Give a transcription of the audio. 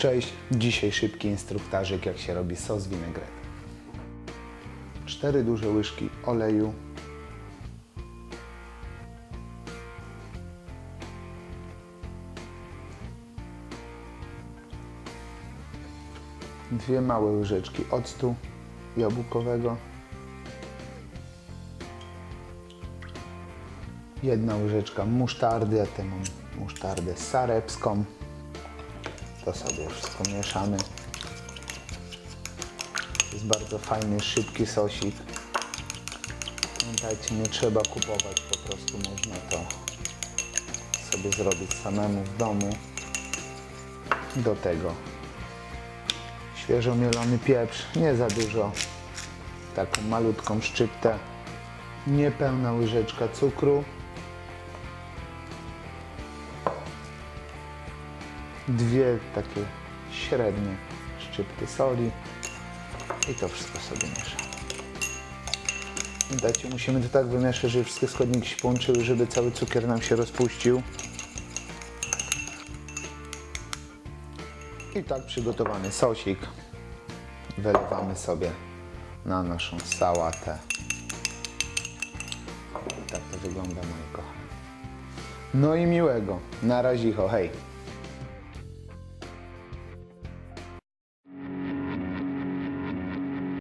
Cześć, dzisiaj szybki instruktażyk jak się robi sos vinaigrette. Cztery duże łyżki oleju. Dwie małe łyżeczki octu jabłkowego. Jedna łyżeczka musztardy, ja tę mam musztardę sarepską. To sobie wszystko mieszamy. Jest bardzo fajny, szybki sosik. Pamiętajcie, nie trzeba kupować, po prostu można to sobie zrobić samemu w domu. Do tego świeżo mielony pieprz, nie za dużo, taką malutką szczyptę, niepełna łyżeczka cukru, dwie takie średnie szczypty soli i to wszystko sobie mieszamy. Pamiętajcie, musimy to tak wymieszać, żeby wszystkie składniki się połączyły, żeby cały cukier nam się rozpuścił. I tak przygotowany sosik wylewamy sobie na naszą sałatę. I tak to wygląda, moi kochani. No i miłego. Na razie, hej.